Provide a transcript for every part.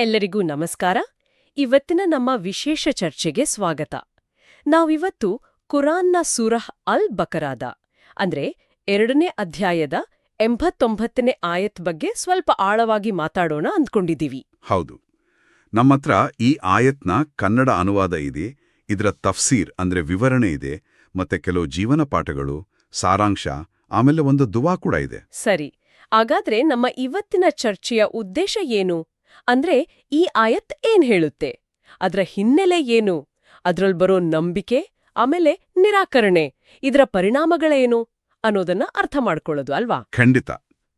ಎಲ್ಲರಿಗೂ ನಮಸ್ಕಾರ. ಇವತ್ತಿನ ನಮ್ಮ ವಿಶೇಷ ಚರ್ಚೆಗೆ ಸ್ವಾಗತ. ನಾವಿವತ್ತು ಕುರಾನ್ನ ಸೂರಹ್ ಅಲ್ ಬಕರಾದ ಅಂದ್ರೆ ಎರಡನೇ ಅಧ್ಯಾಯದ ಎಂಬತ್ತೊಂಬತ್ತನೇ ಆಯತ್ ಬಗ್ಗೆ ಸ್ವಲ್ಪ ಆಳವಾಗಿ ಮಾತಾಡೋಣ ಅಂದ್ಕೊಂಡಿದ್ದೀವಿ. ಹೌದು. ನಮ್ಮತ್ರ ಈ ಆಯತ್ನ ಕನ್ನಡ ಅನುವಾದ ಇದೆ ಇದರ ತಫ್ಸೀರ್ ಅಂದ್ರೆ ವಿವರಣೆ ಇದೆ ಮತ್ತೆ ಕೆಲವು ಜೀವನ ಪಾಠಗಳು ಸಾರಾಂಶ ಆಮೇಲೆ ಒಂದು ದುವಾ ಕೂಡ ಇದೆ. ಸರಿ. ಹಾಗಾದ್ರೆ ನಮ್ಮ ಇವತ್ತಿನ ಚರ್ಚೆಯ ಉದ್ದೇಶ ಏನು? ಅಂದ್ರೆ ಈ ಆಯತ್ ಏನ್ ಹೇಳುತ್ತೆ? ಅದರ ಹಿನ್ನೆಲೆ ಏನು? ಅದ್ರಲ್ ಬರೋ ನಂಬಿಕೆ ಆಮೇಲೆ ನಿರಾಕರಣೆ ಇದರ ಪರಿಣಾಮಗಳೇನು ಅನ್ನೋದನ್ನ ಅರ್ಥ ಮಾಡ್ಕೊಳ್ಳೋದು ಅಲ್ವಾ? ಖಂಡಿತ.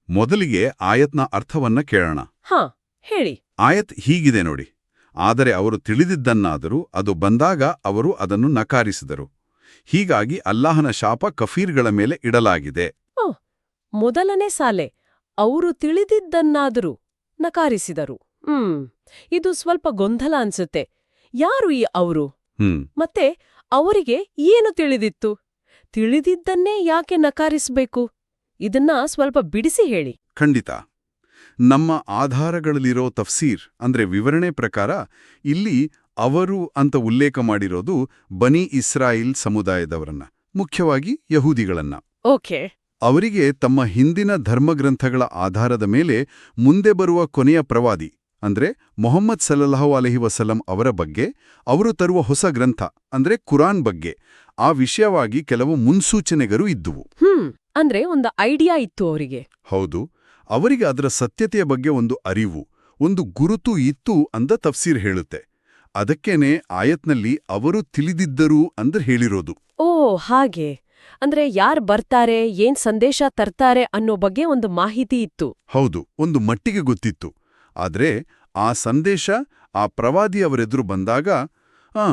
ಮೊದಲಿಗೆ ಆಯತ್ನ ಅರ್ಥವನ್ನ ಕೇಳೋಣ. ಹಾ ಹೇಳಿ. ಆಯತ್ ಹೀಗಿದೆ ನೋಡಿ. ಆದರೆ ಅವರು ತಿಳಿದಿದ್ದನ್ನಾದರೂ ಅದು ಬಂದಾಗ ಅವರು ಅದನ್ನು ನಕಾರಿಸಿದರು. ಹೀಗಾಗಿ ಅಲ್ಲಾಹನ ಶಾಪ ಕಫೀರ್ಗಳ ಮೇಲೆ ಇಡಲಾಗಿದೆ. ಮೊದಲನೇ ಸಾಲೆ. ಅವರು ತಿಳಿದಿದ್ದನ್ನಾದರೂ. ನಕಾರಿಸಿದರು. ಹ್ಮ್ ಇದು ಸ್ವಲ್ಪ ಗೊಂದಲ ಅನ್ಸುತ್ತೆ. ಯಾರು ಈ ಅವರು? ಮತ್ತೆ ಅವರಿಗೆ ಏನು ತಿಳಿದಿತ್ತು? ತಿಳಿದಿದ್ದನ್ನೇ ಯಾಕೆ ನಕಾರಿಸಬೇಕು? ಇದನ್ನ ಸ್ವಲ್ಪ ಬಿಡಿಸಿ ಹೇಳಿ. ಖಂಡಿತ. ನಮ್ಮ ಆಧಾರಗಳಲ್ಲಿರೋ ತಫ್ಸೀರ್ ಅಂದ್ರೆ ವಿವರಣೆ ಪ್ರಕಾರ ಇಲ್ಲಿ ಅವರು ಅಂತ ಉಲ್ಲೇಖ ಮಾಡಿರೋದು ಬನಿ ಇಸ್ರಾಯಿಲ್ ಸಮುದಾಯದವರನ್ನ ಮುಖ್ಯವಾಗಿ ಯಹೂದಿಗಳನ್ನ. ಓಕೆ. ಅವರಿಗೆ ತಮ್ಮ ಹಿಂದಿನ ಧರ್ಮಗ್ರಂಥಗಳ ಆಧಾರದ ಮೇಲೆ ಮುಂದೆ ಬರುವ ಕೊನೆಯ ಪ್ರವಾದಿ ಅಂದ್ರೆ ಮೊಹಮ್ಮದ್ ಸಲ್ಲಲ್ಲಾಹು ಅಲಹಿ ವಸಲಂ ಅವರ ಬಗ್ಗೆ ಅವರು ತರುವ ಹೊಸ ಗ್ರಂಥ ಅಂದ್ರೆ ಕುರಾನ್ ಬಗ್ಗೆ ಆ ವಿಷಯವಾಗಿ ಕೆಲವು ಮುನ್ಸೂಚನೆಗಳು ಇದ್ದುವು. ಅಂದ್ರೆ ಒಂದು ಐಡಿಯಾ ಇತ್ತು ಅವರಿಗೆ. ಹೌದು ಅವರಿಗೆ ಅದರ ಸತ್ಯತೆಯ ಬಗ್ಗೆ ಒಂದು ಅರಿವು ಒಂದು ಗುರುತು ಇತ್ತು ಅಂದ ತಫ್ಸೀರ್ ಹೇಳುತ್ತೆ. ಅದಕ್ಕೇನೆ ಆಯತ್ನಲ್ಲಿ ಅವರು ತಿಳಿದಿದ್ದರು ಅಂದ್ರೆ ಹೇಳಿರೋದು. ಓ ಹಾಗೆ. ಅಂದ್ರೆ ಯಾರ್ ಬರ್ತಾರೆ ಏನ್ ಸಂದೇಶ ತರ್ತಾರೆ ಅನ್ನೋ ಬಗ್ಗೆ ಒಂದು ಮಾಹಿತಿ ಇತ್ತು. ಹೌದು ಒಂದು ಮಟ್ಟಿಗೆ ಗೊತ್ತಿತ್ತು. ಆದ್ರೆ ಆ ಸಂದೇಶ ಆ ಪ್ರವಾದಿ ಅವರೆದುರು ಬಂದಾಗ ಆ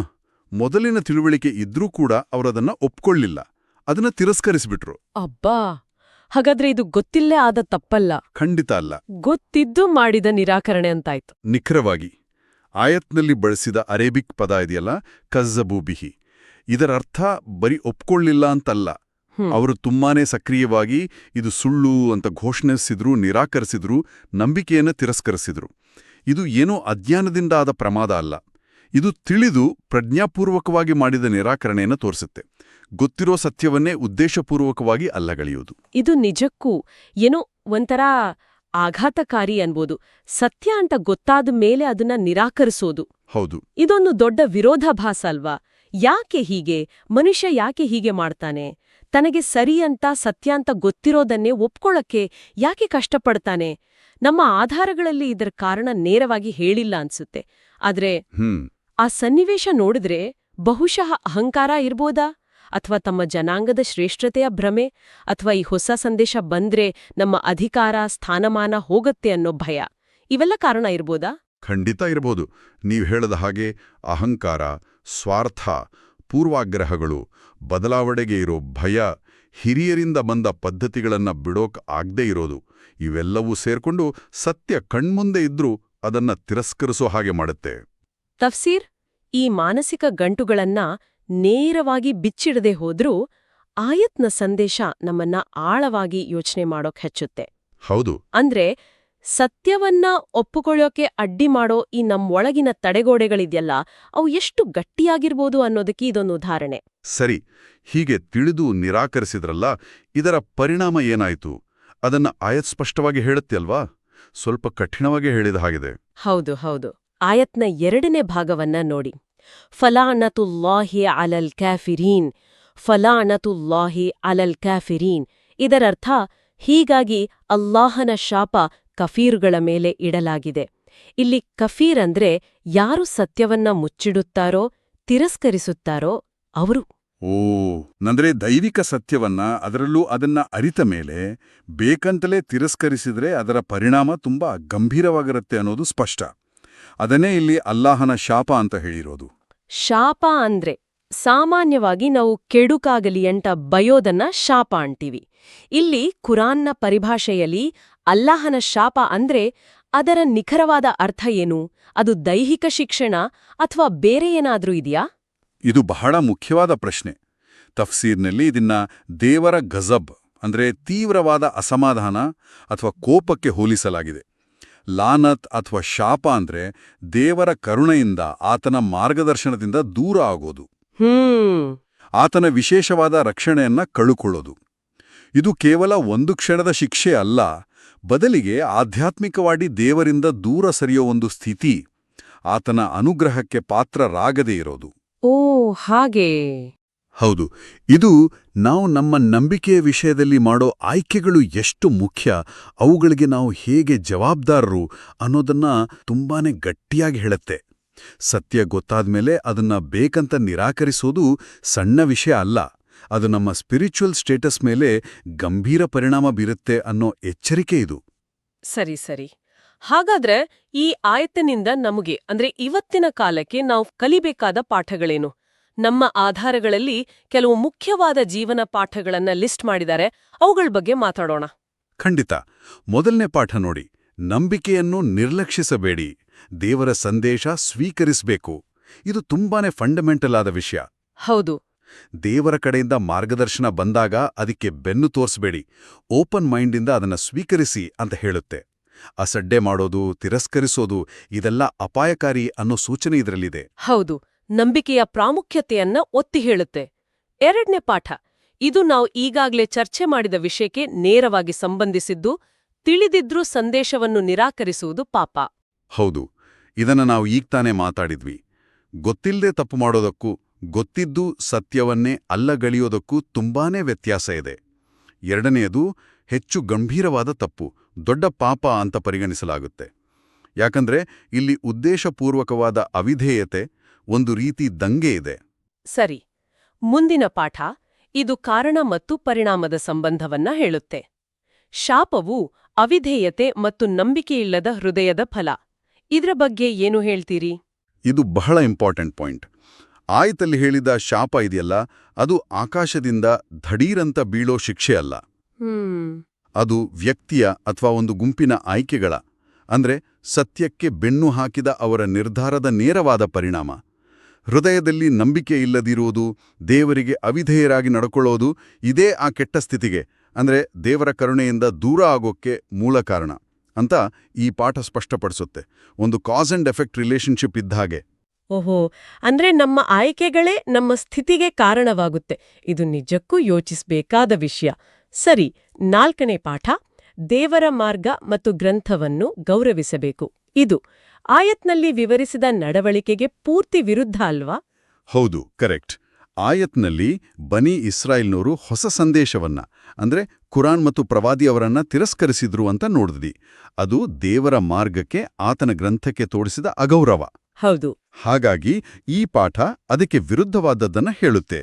ಮೊದಲಿನ ತಿಳುವಳಿಕೆ ಇದ್ರೂ ಕೂಡ ಅವರದನ್ನ ಒಪ್ಕೊಳ್ಳಿಲ್ಲ. ಅದನ್ನ ತಿರಸ್ಕರಿಸ್ಬಿಟ್ರು. ಅಬ್ಬಾ! ಹಾಗಾದ್ರೆ ಇದು ಗೊತ್ತಿಲ್ಲೇ ಆದ ತಪ್ಪಲ್ಲ. ಖಂಡಿತ ಅಲ್ಲ. ಗೊತ್ತಿದ್ದು ಮಾಡಿದ ನಿರಾಕರಣೆ ಅಂತಾಯ್ತು. ನಿಖರವಾಗಿ. ಆಯತ್ನಲ್ಲಿ ಬಳಸಿದ ಅರೇಬಿಕ್ ಪದ ಇದೆಯಲ್ಲ? ಕಜ್ಜಬೂಬಿಹಿ ಇದರರ್ಥ ಬರೀ ಒಪ್ಕೊಳ್ಳಿಲ್ಲ ಅಂತಲ್ಲ. ಅವರು ತುಂಬಾನೇ ಸಕ್ರಿಯವಾಗಿ ಇದು ಸುಳ್ಳು ಅಂತ ಘೋಷಣಿಸಿದ್ರು ನಿರಾಕರಿಸಿದ್ರು ನಂಬಿಕೆಯನ್ನು ತಿರಸ್ಕರಿಸಿದ್ರು. ಇದು ಏನೋ ಅಜ್ಞಾನದಿಂದ ಆದ ಪ್ರಮಾದ ಅಲ್ಲ. ಇದು ತಿಳಿದು ಪ್ರಜ್ಞಾಪೂರ್ವಕವಾಗಿ ಮಾಡಿದ ನಿರಾಕರಣೆಯನ್ನು ತೋರಿಸುತ್ತೆ. ಗೊತ್ತಿರೋ ಸತ್ಯವನ್ನೇ ಉದ್ದೇಶಪೂರ್ವಕವಾಗಿ ಅಲ್ಲಗಳೆಯುವುದು. ಇದು ನಿಜಕ್ಕೂ ಏನೋ ಒಂಥರ ಆಘಾತಕಾರಿ ಅನ್ಬೋದು. ಸತ್ಯ ಅಂತ ಗೊತ್ತಾದ ಮೇಲೆ ಅದನ್ನ ನಿರಾಕರಿಸೋದು. ಹೌದು. ಇದೊಂದು ದೊಡ್ಡ ವಿರೋಧಾಭಾಸ ಅಲ್ವಾ? ಯಾಕೆ ಹೀಗೆ? ಮನುಷ್ಯ ಯಾಕೆ ಹೀಗೆ ಮಾಡ್ತಾನೆ? ತನಗೆ ಸರಿ ಅಂತ ಸತ್ಯ ಅಂತ ಗೊತ್ತಿರೋದನ್ನೇ ಒಪ್ಕೊಳ್ಳಕ್ಕೆ ಯಾಕೆ ಕಷ್ಟಪಡ್ತಾನೆ? ನಮ್ಮ ಆಧಾರಗಳಲ್ಲಿ ಇದರ ಕಾರಣ ನೇರವಾಗಿ ಹೇಳಿಲ್ಲ ಅನ್ಸುತ್ತೆ. ಆದ್ರೆ ಆ ಸನ್ನಿವೇಶ ನೋಡಿದ್ರೆ ಬಹುಶಃ ಅಹಂಕಾರ ಇರ್ಬೋದಾ? ಅಥವಾ ತಮ್ಮ ಜನಾಂಗದ ಶ್ರೇಷ್ಠತೆಯ ಭ್ರಮೆ? ಅಥವಾ ಈ ಹೊಸ ಸಂದೇಶ ಬಂದ್ರೆ ನಮ್ಮ ಅಧಿಕಾರ ಸ್ಥಾನಮಾನ ಹೋಗತ್ತೆ ಅನ್ನೋ ಭಯ? ಇವೆಲ್ಲ ಕಾರಣ ಇರ್ಬೋದಾ? ಖಂಡಿತ ಇರಬಹುದು. ನೀವು ಹೇಳದ ಹಾಗೆ ಅಹಂಕಾರ ಸ್ವಾರ್ಥ ಪೂರ್ವಾಗ್ರಹಗಳು ಬದಲಾವಣೆಗೆ ಇರೋ ಭಯ ಹಿರಿಯರಿಂದ ಬಂದ ಪದ್ಧತಿಗಳನ್ನು ಬಿಡೋಕ್ ಆಗದೇ ಇರೋದು. ಇವೆಲ್ಲವೂ ಸೇರ್ಕೊಂಡು ಸತ್ಯ ಕಣ್ಮುಂದೆ ಇದ್ರೂ ಅದನ್ನ ತಿರಸ್ಕರಿಸೋ ಹಾಗೆ ಮಾಡುತ್ತೆ. ತಫ್ಸೀರ್ ಈ ಮಾನಸಿಕ ಗಂಟುಗಳನ್ನ ನೇರವಾಗಿ ಬಿಚ್ಚಿಡದೆ ಹೋದ್ರೂ ಆಯತ್ನ ಸಂದೇಶ ನಮ್ಮನ್ನ ಆಳವಾಗಿ ಯೋಚನೆ ಮಾಡೋಕ್ ಹೆಚ್ಚುತ್ತೆ. ಹೌದು. ಅಂದ್ರೆ ಸತ್ಯವನ್ನ ಒಪ್ಪಿಕೊಳ್ಳೋಕೆ ಅಡ್ಡಿ ಮಾಡೋ ಈ ನಮ್ಮೊಳಗಿನ ತಡೆಗೋಡೆಗಳಿದೆಯಲ್ಲ ಅವು ಎಷ್ಟು ಗಟ್ಟಿಯಾಗಿರ್ಬೋದು ಅನ್ನೋದಕ್ಕೆ ಇದೊಂದು ಉದಾಹರಣೆ. ಸರಿ ಹೀಗೆ ತಿಳಿದು ನಿರಾಕರಿಸಿದ್ರಲ್ಲ ಇದರ ಪರಿಣಾಮ ಏನಾಯ್ತು? ಅದನ್ನ ಆಯತ್ ಸ್ಪಷ್ಟವಾಗಿ ಹೇಳುತ್ತೆ ಅಲ್ವಾ ಸ್ವಲ್ಪ ಕಠಿಣವಾಗಿ ಹೇಳಿದ ಹಾಗಿದೆ. ಹೌದು ಹೌದು. ಆಯತ್ನ ಎರಡನೇ ಭಾಗವನ್ನ ನೋಡಿ. ಫಲಾನತುಲ್ಲಾಹಿ ಅಲಲ್ ಕ್ಯಾಫಿರೀನ್ ಫಲಾನತುಲ್ಲಾಹಿ ಅಲಲ್ ಕ್ಯಾಫಿರೀನ್ ಇದರರ್ಥ ಹೀಗಾಗಿ ಅಲ್ಲಾಹನ ಶಾಪ ಕಫೀರುಗಳ ಮೇಲೆ ಇಡಲಾಗಿದೆ. ಇಲ್ಲಿ ಕಫೀರ್ ಅಂದ್ರೆ ಯಾರು ಸತ್ಯವನ್ನ ಮುಚ್ಚಿಡುತ್ತಾರೋ ತಿರಸ್ಕರಿಸುತ್ತಾರೋ ಅವರು. ಓ ನಂದ್ರೆ ದೈವಿಕ ಸತ್ಯವನ್ನ ಅದರಲ್ಲೂ ಅದನ್ನ ಅರಿತ ಮೇಲೆ ಬೇಕಂತಲೇ ತಿರಸ್ಕರಿಸಿದ್ರೆ ಅದರ ಪರಿಣಾಮ ತುಂಬಾ ಗಂಭೀರವಾಗಿರುತ್ತೆ ಅನ್ನೋದು ಸ್ಪಷ್ಟ. ಅದನ್ನೇ ಇಲ್ಲಿ ಅಲ್ಲಾಹನ ಶಾಪ ಅಂತ ಹೇಳಿರೋದು. ಶಾಪ ಅಂದ್ರೆ ಸಾಮಾನ್ಯವಾಗಿ ನಾವು ಕೆಡುಕಾಗಲಿ ಅಂತ ಬಯೋದನ್ನ ಶಾಪ ಅಂತೀವಿ. ಇಲ್ಲಿ ಕುರಾನ್ನ ಪರಿಭಾಷೆಯಲ್ಲಿ ಅಲ್ಲಾಹನ ಶಾಪ ಅಂದ್ರೆ ಅದರ ನಿಖರವಾದ ಅರ್ಥ ಏನು? ಅದು ದೈಹಿಕ ಶಿಕ್ಷಣ ಅಥವಾ ಬೇರೆ ಏನಾದ್ರೂ ಇದೆಯಾ? ಇದು ಬಹಳ ಮುಖ್ಯವಾದ ಪ್ರಶ್ನೆ. ತಫ್ಸೀರ್ನಲ್ಲಿ ಇದನ್ನ ದೇವರ ಗಜಬ್ ಅಂದ್ರೆ ತೀವ್ರವಾದ ಅಸಮಾಧಾನ ಅಥವಾ ಕೋಪಕ್ಕೆ ಹೋಲಿಸಲಾಗಿದೆ. ಲಾನತ್ ಅಥವಾ ಶಾಪ ಅಂದ್ರೆ ದೇವರ ಕರುಣೆಯಿಂದ ಆತನ ಮಾರ್ಗದರ್ಶನದಿಂದ ದೂರ ಆಗೋದು. ಆತನ ವಿಶೇಷವಾದ ರಕ್ಷಣೆಯನ್ನ ಕಳುಕೊಳ್ಳೋದು. ಇದು ಕೇವಲ ಒಂದು ಕ್ಷಣದ ಶಿಕ್ಷೆ ಅಲ್ಲ ಬದಲಿಗೆ ಆಧ್ಯಾತ್ಮಿಕವಾಗಿ ದೇವರಿಂದ ದೂರ ಸರಿಯೋ ಒಂದು ಸ್ಥಿತಿ ಆತನ ಅನುಗ್ರಹಕ್ಕೆ ಪಾತ್ರರಾಗದೇ ಇರೋದು. ಓ ಹಾಗೆ. ಹೌದು ಇದು ನಾವು ನಮ್ಮ ನಂಬಿಕೆಯ ವಿಷಯದಲ್ಲಿ ಮಾಡೋ ಆಯ್ಕೆಗಳು ಎಷ್ಟು ಮುಖ್ಯ ಅವುಗಳಿಗೆ ನಾವು ಹೇಗೆ ಜವಾಬ್ದಾರರು ಅನ್ನೋದನ್ನ ತುಂಬಾನೇ ಗಟ್ಟಿಯಾಗಿ ಹೇಳುತ್ತೆ. ಸತ್ಯ ಗೊತ್ತಾದ್ಮೇಲೆ ಅದನ್ನ ಬೇಕಂತ ನಿರಾಕರಿಸೋದು ಸಣ್ಣ ವಿಷಯ ಅಲ್ಲ. ಅದು ನಮ್ಮ ಸ್ಪಿರಿಚುವಲ್ ಸ್ಟೇಟಸ್ ಮೇಲೆ ಗಂಭೀರ ಪರಿಣಾಮ ಬೀರುತ್ತೆ ಅನ್ನೋ ಎಚ್ಚರಿಕೆ ಇದು. ಸರಿ ಸರಿ. ಹಾಗಾದ್ರೆ ಈ ಆಯತ್ತಿನಿಂದ ನಮಗೆ ಅಂದ್ರೆ ಇವತ್ತಿನ ಕಾಲಕ್ಕೆ ನಾವು ಕಲಿಬೇಕಾದ ಪಾಠಗಳೇನು? ನಮ್ಮ ಆಧಾರಗಳಲ್ಲಿ ಕೆಲವು ಮುಖ್ಯವಾದ ಜೀವನ ಪಾಠಗಳನ್ನ ಲಿಸ್ಟ್ ಮಾಡಿದ್ದಾರೆ. ಅವುಗಳ ಬಗ್ಗೆ ಮಾತಾಡೋಣ. ಖಂಡಿತ. ಮೊದಲನೇ ಪಾಠ ನೋಡಿ. ನಂಬಿಕೆಯನ್ನು ನಿರ್ಲಕ್ಷಿಸಬೇಡಿ. ದೇವರ ಸಂದೇಶ ಸ್ವೀಕರಿಸಬೇಕು. ಇದು ತುಂಬಾನೇ ಫಂಡಮೆಂಟಲ್ ಆದ ವಿಷಯ. ಹೌದು. ದೇವರ ಕಡೆಯಿಂದ ಮಾರ್ಗದರ್ಶನ ಬಂದಾಗ ಅದಕ್ಕೆ ಬೆನ್ನು ತೋರಿಸಬೇಡಿ. ಓಪನ್ ಮೈಂಡಿಂದ ಅದನ್ನ ಸ್ವೀಕರಿಸಿ ಅಂತ ಹೇಳುತ್ತೆ. ಅಸಡ್ಡೆ ಮಾಡೋದು ತಿರಸ್ಕರಿಸೋದು ಇದೆಲ್ಲ ಅಪಾಯಕಾರಿ ಅನ್ನೋ ಸೂಚನೆ ಇದರಲ್ಲಿದೆ. ಹೌದು ನಂಬಿಕೆಯ ಪ್ರಾಮುಖ್ಯತೆಯನ್ನ ಒತ್ತಿ ಹೇಳುತ್ತೆ. ಎರಡನೇ ಪಾಠ ಇದು ನಾವು ಈಗಾಗ್ಲೇ ಚರ್ಚೆ ಮಾಡಿದ ವಿಷಯಕ್ಕೆ ನೇರವಾಗಿ ಸಂಬಂಧಿಸಿದ್ದು ತಿಳಿದಿದ್ರೂ ಸಂದೇಶವನ್ನು ನಿರಾಕರಿಸುವುದು ಪಾಪ. ಹೌದು ಇದನ್ನ ನಾವು ಈಗ್ತಾನೆ ಮಾತಾಡಿದ್ವಿ. ಗೊತ್ತಿಲ್ಲದೆ ತಪ್ಪು ಮಾಡೋದಕ್ಕೂ ಗೊತ್ತಿದ್ದು ಸತ್ಯವನ್ನೇ ಅಲ್ಲಗಳಿಯೋದಕ್ಕೂ ತುಂಬಾನೇ ವ್ಯತ್ಯಾಸ ಇದೆ. ಎರಡನೆಯದು ಹೆಚ್ಚು ಗಂಭೀರವಾದ ತಪ್ಪು ದೊಡ್ಡ ಪಾಪ ಅಂತ ಪರಿಗಣಿಸಲಾಗುತ್ತೆ. ಯಾಕಂದ್ರೆ ಇಲ್ಲಿ ಉದ್ದೇಶಪೂರ್ವಕವಾದ ಅವಿಧೇಯತೆ ಒಂದು ರೀತಿ ದಂಗೆ ಇದೆ. ಸರಿ ಮುಂದಿನ ಪಾಠ ಇದು ಕಾರಣ ಮತ್ತು ಪರಿಣಾಮದ ಸಂಬಂಧವನ್ನ ಹೇಳುತ್ತೆ. ಶಾಪವು ಅವಿಧೇಯತೆ ಮತ್ತು ನಂಬಿಕೆಯಿಲ್ಲದ ಹೃದಯದ ಫಲ. ಇದ್ರ ಬಗ್ಗೆ ಏನು ಹೇಳ್ತೀರಿ? ಇದು ಬಹಳ ಇಂಪಾರ್ಟೆಂಟ್ ಪಾಯಿಂಟ್. ಆಯತಲ್ಲಿ ಹೇಳಿದ ಶಾಪ ಇದೆಯಲ್ಲ ಅದು ಆಕಾಶದಿಂದ ಧಡೀರಂತ ಬೀಳೋ ಶಿಕ್ಷೆ ಅಲ್ಲ. ಅದು ವ್ಯಕ್ತಿಯ ಅಥವಾ ಒಂದು ಗುಂಪಿನ ಆಯ್ಕೆಗಳ ಅಂದ್ರೆ ಸತ್ಯಕ್ಕೆ ಬೆನ್ನು ಹಾಕಿದ ಅವರ ನಿರ್ಧಾರದ ನೇರವಾದ ಪರಿಣಾಮ. ಹೃದಯದಲ್ಲಿ ನಂಬಿಕೆ ಇಲ್ಲದಿರುವುದು ದೇವರಿಗೆ ಅವಿಧೇಯರಾಗಿ ನಡ್ಕೊಳ್ಳೋದು ಇದೇ ಆ ಕೆಟ್ಟ ಸ್ಥಿತಿಗೆ ಅಂದ್ರೆ ದೇವರ ಕರುಣೆಯಿಂದ ದೂರ ಆಗೋಕ್ಕೆ ಮೂಲ ಕಾರಣ ಅಂತ ಈ ಪಾಠ ಸ್ಪಷ್ಟಪಡಿಸುತ್ತೆ. ಒಂದು ಕಾಸ್ ಅಂಡ್ ಎಫೆಕ್ಟ್ ರಿಲೇಷನ್ಶಿಪ್ ಇದ್ದ ಹಾಗೆ. ಓಹೋ ಅಂದ್ರೆ ನಮ್ಮ ಆಯ್ಕೆಗಳೇ ನಮ್ಮ ಸ್ಥಿತಿಗೆ ಕಾರಣವಾಗುತ್ತೆ. ಇದು ನಿಜಕ್ಕೂ ಯೋಚಿಸಬೇಕಾದ ವಿಷಯ. ಸರಿ ನಾಲ್ಕನೇ ಪಾಠ ದೇವರ ಮಾರ್ಗ ಮತ್ತು ಗ್ರಂಥವನ್ನು ಗೌರವಿಸಬೇಕು. ಇದು ಆಯತ್ನಲ್ಲಿ ವಿವರಿಸಿದ ನಡವಳಿಕೆಗೆ ಪೂರ್ತಿ ವಿರುದ್ಧ ಅಲ್ವಾ? ಹೌದು ಕರೆಕ್ಟ್. ಆಯತ್ನಲ್ಲಿ ಬನಿ ಇಸ್ರಾಯೇಲ್ನವರು ಹೊಸ ಸಂದೇಶವನ್ನ ಅಂದ್ರೆ ಕುರಾನ್ ಮತ್ತು ಪ್ರವಾದಿಯವರನ್ನ ತಿರಸ್ಕರಿಸಿದ್ರು ಅಂತ ನೋಡಿದ್ವಿ. ಅದು ದೇವರ ಮಾರ್ಗಕ್ಕೆ ಆತನ ಗ್ರಂಥಕ್ಕೆ ತೋರಿಸಿದ ಅಗೌರವ. ಹೌದು. ಹಾಗಾಗಿ ಈ ಪಾಠ ಅದಕ್ಕೆ ವಿರುದ್ಧವಾದದ್ದನ್ನ ಹೇಳುತ್ತೆ.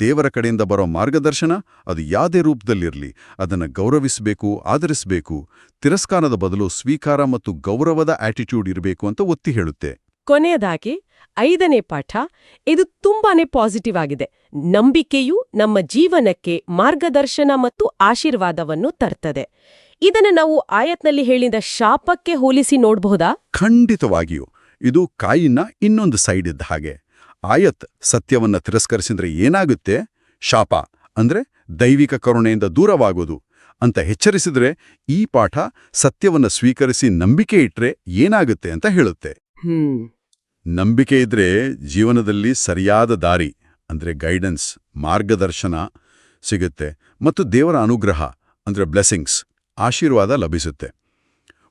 ದೇವರ ಕಡೆಯಿಂದ ಬರೋ ಮಾರ್ಗದರ್ಶನ ಅದು ಯಾವುದೇ ರೂಪದಲ್ಲಿರಲಿ ಅದನ್ನು ಗೌರವಿಸಬೇಕು ಆಧರಿಸಬೇಕು ತಿರಸ್ಕಾರದ ಬದಲು ಸ್ವೀಕಾರ ಮತ್ತು ಗೌರವದ ಆಟಿಟ್ಯೂಡ್ ಇರಬೇಕು ಅಂತ ಒತ್ತಿ ಹೇಳುತ್ತೆ. ಕೊನೆಯದಾಗಿ ಐದನೇ ಪಾಠ ಇದು ತುಂಬಾನೇ ಪಾಸಿಟಿವ್ ಆಗಿದೆ. ನಂಬಿಕೆಯು ನಮ್ಮ ಜೀವನಕ್ಕೆ ಮಾರ್ಗದರ್ಶನ ಮತ್ತು ಆಶೀರ್ವಾದವನ್ನು ತರ್ತದೆ. ಇದನ್ನು ನಾವು ಆಯತ್ನಲ್ಲಿ ಹೇಳಿದ ಶಾಪಕ್ಕೆ ಹೋಲಿಸಿ ನೋಡಬಹುದಾ ಖಂಡಿತವಾಗಿಯೂ. ಇದು ಕಾಯಿನ ಇನ್ನೊಂದು ಸೈಡ್ ಇದ್ದ ಹಾಗೆ. ಆಯತ್ ಸತ್ಯವನ್ನ ತಿರಸ್ಕರಿಸಿದ್ರೆ ಏನಾಗುತ್ತೆ? ಶಾಪ ಅಂದ್ರೆ ದೈವಿಕ ಕರುಣೆಯಿಂದ ದೂರವಾಗೋದು. ಅಂತ ಎಚ್ಚರಿಸಿದ್ರೆ ಈ ಪಾಠ ಸತ್ಯವನ್ನ ಸ್ವೀಕರಿಸಿ ನಂಬಿಕೆ ಇಟ್ರೆ ಏನಾಗುತ್ತೆ ಅಂತ ಹೇಳುತ್ತೆ. ನಂಬಿಕೆ ಇದ್ರೆ ಜೀವನದಲ್ಲಿ ಸರಿಯಾದ ದಾರಿ ಅಂದ್ರೆ ಗೈಡೆನ್ಸ್ ಮಾರ್ಗದರ್ಶನ ಸಿಗುತ್ತೆ. ಮತ್ತು ದೇವರ ಅನುಗ್ರಹ ಅಂದ್ರೆ ಬ್ಲೆಸ್ಸಿಂಗ್ಸ್ ಆಶೀರ್ವಾದ ಲಭಿಸುತ್ತೆ.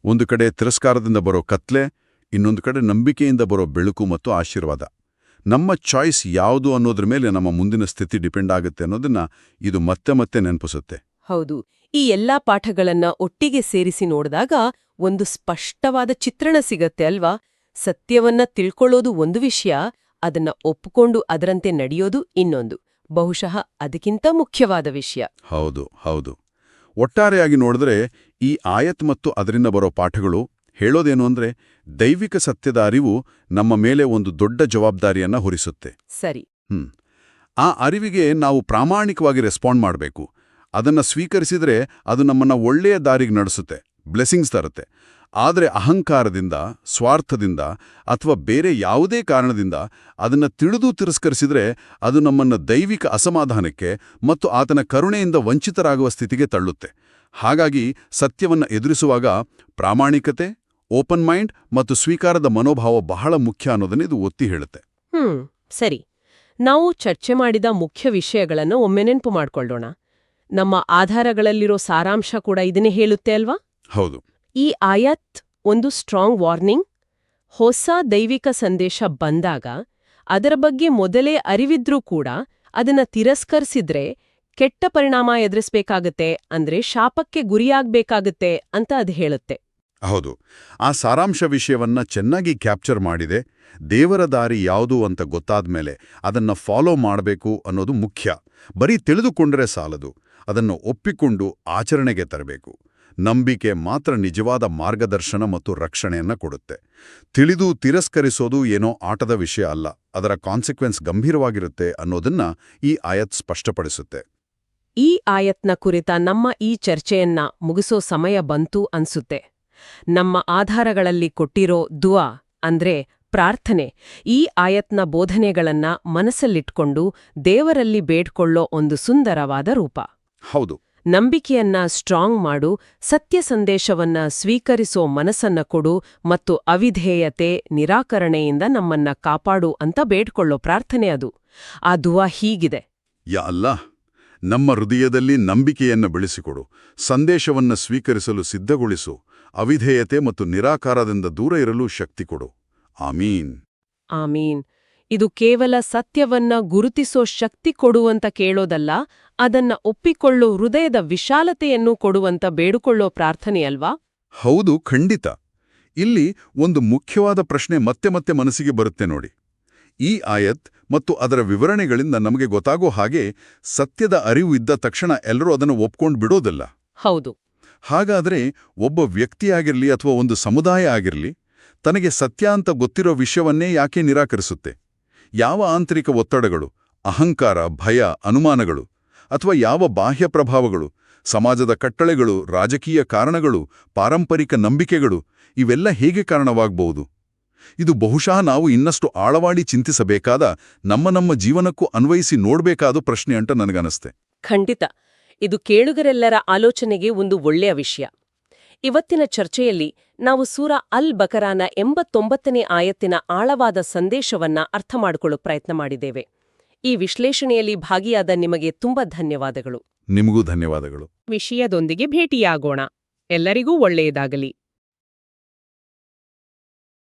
ಒಂದು ಕಡೆ ತಿರಸ್ಕಾರದಿಂದ ಬರೋ ಕತ್ಲೆ ಇನ್ನೊಂದು ಕಡೆ ನಂಬಿಕೆಯಿಂದ ಬರೋ ಬೆಳಕು ಮತ್ತು ಆಶೀರ್ವಾದ. ನಮ್ಮ ಚಾಯ್ಸ್ ಯಾವುದು ಅನ್ನೋದ್ರ ಮೇಲೆ ನಮ್ಮ ಮುಂದಿನ ಸ್ಥಿತಿ ಡಿಪೆಂಡ್ ಆಗುತ್ತೆ ಅನ್ನೋದನ್ನ ಇದು ಮತ್ತೆ ಮತ್ತೆ ನೆನಪಿಸುತ್ತೆ. ಹೌದು. ಈ ಎಲ್ಲಾ ಪಾಠಗಳನ್ನ ಒಟ್ಟಿಗೆ ಸೇರಿಸಿ ನೋಡಿದಾಗ ಒಂದು ಸ್ಪಷ್ಟವಾದ ಚಿತ್ರಣ ಸಿಗತ್ತೆ ಅಲ್ವಾ? ಸತ್ಯವನ್ನ ತಿಳ್ಕೊಳ್ಳೋದು ಒಂದು ವಿಷಯ ಅದನ್ನ ಒಪ್ಪಿಕೊಂಡು ಅದರಂತೆ ನಡೆಯೋದು ಇನ್ನೊಂದು. ಬಹುಶಃ ಅದಕ್ಕಿಂತ ಮುಖ್ಯವಾದ ವಿಷಯ. ಹೌದು ಹೌದು. ಒಟ್ಟಾರೆಯಾಗಿ ನೋಡಿದ್ರೆ ಈ ಆಯತ್ ಮತ್ತು ಅದರಿಂದ ಬರೋ ಪಾಠಗಳು ಹೇಳೋದೇನು ಅಂದ್ರೆ ದೈವಿಕ ಸತ್ಯದ ಅರಿವು ನಮ್ಮ ಮೇಲೆ ಒಂದು ದೊಡ್ಡ ಜವಾಬ್ದಾರಿಯನ್ನ ಹೊರಿಸುತ್ತೆ. ಸರಿ. ಹ್ಮ್. ಆ ಅರಿವಿಗೆ ನಾವು ಪ್ರಾಮಾಣಿಕವಾಗಿ ರೆಸ್ಪಾಂಡ್ ಮಾಡಬೇಕು. ಅದನ್ನ ಸ್ವೀಕರಿಸಿದ್ರೆ ಅದು ನಮ್ಮನ್ನ ಒಳ್ಳೆಯ ದಾರಿಗೆ ನಡೆಸುತ್ತೆ ಬ್ಲೆಸ್ಸಿಂಗ್ಸ್ ತರುತ್ತೆ. ಆದರೆ ಅಹಂಕಾರದಿಂದ ಸ್ವಾರ್ಥದಿಂದ ಅಥವಾ ಬೇರೆ ಯಾವುದೇ ಕಾರಣದಿಂದ ಅದನ್ನ ತಿಳಿದು ತಿರಸ್ಕರಿಸಿದ್ರೆ ಅದು ನಮ್ಮನ್ನ ದೈವಿಕ ಅಸಮಾಧಾನಕ್ಕೆ ಮತ್ತು ಆತನ ಕರುಣೆಯಿಂದ ವಂಚಿತರಾಗುವ ಸ್ಥಿತಿಗೆ ತಳ್ಳುತ್ತೆ. ಹಾಗಾಗಿ ಸತ್ಯವನ್ನ ಎದುರಿಸುವಾಗ ಪ್ರಾಮಾಣಿಕತೆ ಓಪನ್ ಮೈಂಡ್ ಮತ್ತು ಸ್ವೀಕಾರದ ಮನೋಭಾವ ಬಹಳ ಮುಖ್ಯ ಅನ್ನೋದನ್ನ ಇದು ಒತ್ತಿ ಹೇಳುತ್ತೆ. ಹ್ಮ್ ಸರಿ. ನಾವು ಚರ್ಚೆ ಮಾಡಿದ ಮುಖ್ಯ ವಿಷಯಗಳನ್ನು ಒಮ್ಮೆ ನೆನಪು ಮಾಡ್ಕೊಳ್ಳೋಣ. ನಮ್ಮ ಆಧಾರಗಳಲ್ಲಿರೋ ಸಾರಾಂಶ ಕೂಡ ಇದನ್ನೇ ಹೇಳುತ್ತೆ ಅಲ್ವಾ? ಹೌದು. ಈ ಆಯತ್ ಒಂದು ಸ್ಟ್ರಾಂಗ್ ವಾರ್ನಿಂಗ್ ಹೊಸ ದೈವಿಕ ಸಂದೇಶ ಬಂದಾಗ ಅದರ ಬಗ್ಗೆ ಮೊದಲೇ ಅರಿವಿದ್ರೂ ಕೂಡ ಅದನ್ನ ತಿರಸ್ಕರಿಸಿದ್ರೆ ಕೆಟ್ಟ ಪರಿಣಾಮ ಎದುರಿಸ್ಬೇಕಾಗತ್ತೆ ಅಂದ್ರೆ ಶಾಪಕ್ಕೆ ಗುರಿಯಾಗಬೇಕಾಗತ್ತೆ ಅಂತ ಅದು ಹೇಳುತ್ತೆ. ಹೌದು. ಆ ಸಾರಾಂಶ ವಿಷಯವನ್ನ ಚೆನ್ನಾಗಿ ಕ್ಯಾಪ್ಚರ್ ಮಾಡಿದೆ. ದೇವರ ದಾರಿ ಯಾವುದು ಅಂತ ಗೊತ್ತಾದ್ಮೇಲೆ ಅದನ್ನ ಫಾಲೋ ಮಾಡಬೇಕು ಅನ್ನೋದು ಮುಖ್ಯ. ಬರೀ ತಿಳಿದುಕೊಂಡರೆ ಸಾಲದು. ಅದನ್ನು ಒಪ್ಪಿಕೊಂಡು ಆಚರಣೆಗೆ ತರಬೇಕು. ನಂಬಿಕೆ ಮಾತ್ರ ನಿಜವಾದ ಮಾರ್ಗದರ್ಶನ ಮತ್ತು ರಕ್ಷಣೆಯನ್ನ ಕೊಡುತ್ತೆ. ತಿಳಿದು ತಿರಸ್ಕರಿಸೋದು ಏನೋ ಆಟದ ವಿಷಯ ಅಲ್ಲ. ಅದರ ಕಾನ್ಸಿಕ್ವೆನ್ಸ್ ಗಂಭೀರವಾಗಿರುತ್ತೆ ಅನ್ನೋದನ್ನ ಈ ಆಯತ್ ಸ್ಪಷ್ಟಪಡಿಸುತ್ತೆ. ಈ ಆಯತ್ನ ಕುರಿತ ನಮ್ಮ ಈ ಚರ್ಚೆಯನ್ನ ಮುಗಿಸೋ ಸಮಯ ಬಂತು ಅನ್ಸುತ್ತೆ. ನಮ್ಮ ಆಧಾರಗಳಲ್ಲಿ ಕೊಟ್ಟಿರೋ ದುವಾ ಅಂದ್ರೆ ಪ್ರಾರ್ಥನೆ ಈ ಆಯತ್ನ ಬೋಧನೆಗಳನ್ನ ಮನಸ್ಸಲ್ಲಿಟ್ಕೊಂಡು ದೇವರಲ್ಲಿ ಬೇಡ್ಕೊಳ್ಳೋ ಒಂದು ಸುಂದರವಾದ ರೂಪ. ಹೌದು. ನಂಬಿಕೆಯನ್ನ ಸ್ಟ್ರಾಂಗ್ ಮಾಡು ಸತ್ಯ ಸಂದೇಶವನ್ನ ಸ್ವೀಕರಿಸೋ ಮನಸ್ಸನ್ನ ಕೊಡು ಮತ್ತು ಅವಿಧೇಯತೆ ನಿರಾಕರಣೆಯಿಂದ ನಮ್ಮನ್ನ ಕಾಪಾಡು ಅಂತ ಬೇಡ್ಕೊಳ್ಳೋ ಪ್ರಾರ್ಥನೆ ಅದು. ಆ ದುವಾ ಹೀಗಿದೆ. ಯಾ ಅಲ್ಲ ನಮ್ಮ ಹೃದಯದಲ್ಲಿ ನಂಬಿಕೆಯನ್ನು ಬೆಳೆಸಿಕೊಡು ಸಂದೇಶವನ್ನು ಸ್ವೀಕರಿಸಲು ಸಿದ್ಧಗೊಳಿಸು ಅವಿಧೇಯತೆ ಮತ್ತು ನಿರಾಕಾರದಿಂದ ದೂರ ಇರಲು ಶಕ್ತಿ ಕೊಡು. ಆಮೀನ್. ಆಮೀನ್. ಇದು ಕೇವಲ ಸತ್ಯವನ್ನ ಗುರುತಿಸೋ ಶಕ್ತಿ ಕೊಡುವಂತ ಕೇಳೋದಲ್ಲ ಅದನ್ನ ಒಪ್ಪಿಕೊಳ್ಳೋ ಹೃದಯದ ವಿಶಾಲತೆಯನ್ನು ಕೊಡುವಂತ ಬೇಡುಕೊಳ್ಳೋ ಪ್ರಾರ್ಥನೆಯಲ್ವಾ ಹೌದು ಖಂಡಿತ. ಇಲ್ಲಿ ಒಂದು ಮುಖ್ಯವಾದ ಪ್ರಶ್ನೆ ಮತ್ತೆ ಮತ್ತೆ ಮನಸ್ಸಿಗೆ ಬರುತ್ತೆ ನೋಡಿ. ಈ ಆಯತ್ ಮತ್ತು ಅದರ ವಿವರಣೆಗಳಿಂದ ನಮಗೆ ಗೊತ್ತಾಗೋ ಹಾಗೆ ಸತ್ಯದ ಅರಿವು ಇದ್ದ ತಕ್ಷಣ ಎಲ್ಲರೂ ಅದನ್ನು ಒಪ್ಕೊಂಡು ಬಿಡೋದಿಲ್ಲ. ಹೌದು. ಹಾಗಾದ್ರೆ ಒಬ್ಬ ವ್ಯಕ್ತಿಯಾಗಿರಲಿ ಅಥವಾ ಒಂದು ಸಮುದಾಯ ಆಗಿರಲಿ, ತನಗೆ ಸತ್ಯ ಅಂತ ಗೊತ್ತಿರೋ ವಿಷಯವನ್ನೇ ಯಾಕೆ ನಿರಾಕರಿಸುತ್ತೆ? ಯಾವ ಆಂತರಿಕ ಒತ್ತಡಗಳು, ಅಹಂಕಾರ, ಭಯ, ಅನುಮಾನಗಳು ಅಥವಾ ಯಾವ ಬಾಹ್ಯ ಪ್ರಭಾವಗಳು, ಸಮಾಜದ ಕಟ್ಟಳೆಗಳು, ರಾಜಕೀಯ ಕಾರಣಗಳು, ಪಾರಂಪರಿಕ ನಂಬಿಕೆಗಳು, ಇವೆಲ್ಲ ಹೇಗೆ ಕಾರಣವಾಗಬಹುದು? ಇದು ಬಹುಶಃ ನಾವು ಇನ್ನಷ್ಟು ಆಳವಾಡಿ ಚಿಂತಿಸಬೇಕಾದ ನಮ್ಮ ನಮ್ಮ ಜೀವನಕ್ಕೂ ಅನ್ವಯಿಸಿ ನೋಡಬೇಕಾದ ಪ್ರಶ್ನೆ ಅಂತ ನನಗನ್ನಿಸ್ತೆ. ಖಂಡಿತ. ಇದು ಕೇಳುಗರೆಲ್ಲರ ಆಲೋಚನೆಗೆ ಒಂದು ಒಳ್ಳೆಯ ವಿಷಯ. ಇವತ್ತಿನ ಚರ್ಚೆಯಲ್ಲಿ ನಾವು ಸೂರ ಅಲ್ ಬಕರಾನ ಎಂಬತ್ತೊಂಬತ್ತನೇ ಆಯತ್ತಿನ ಆಳವಾದ ಸಂದೇಶವನ್ನ ಅರ್ಥ ಮಾಡಿಕೊಳ್ಳೋ ಪ್ರಯತ್ನ ಮಾಡಿದ್ದೇವೆ. ಈ ವಿಶ್ಲೇಷಣೆಯಲ್ಲಿ ಭಾಗಿಯಾದ ನಿಮಗೆ ತುಂಬಾ ಧನ್ಯವಾದಗಳು. ನಿಮಗೂ ಧನ್ಯವಾದಗಳು. ವಿಷಯದೊಂದಿಗೆ ಭೇಟಿಯಾಗೋಣ. ಎಲ್ಲರಿಗೂ ಒಳ್ಳೆಯದಾಗಲಿ.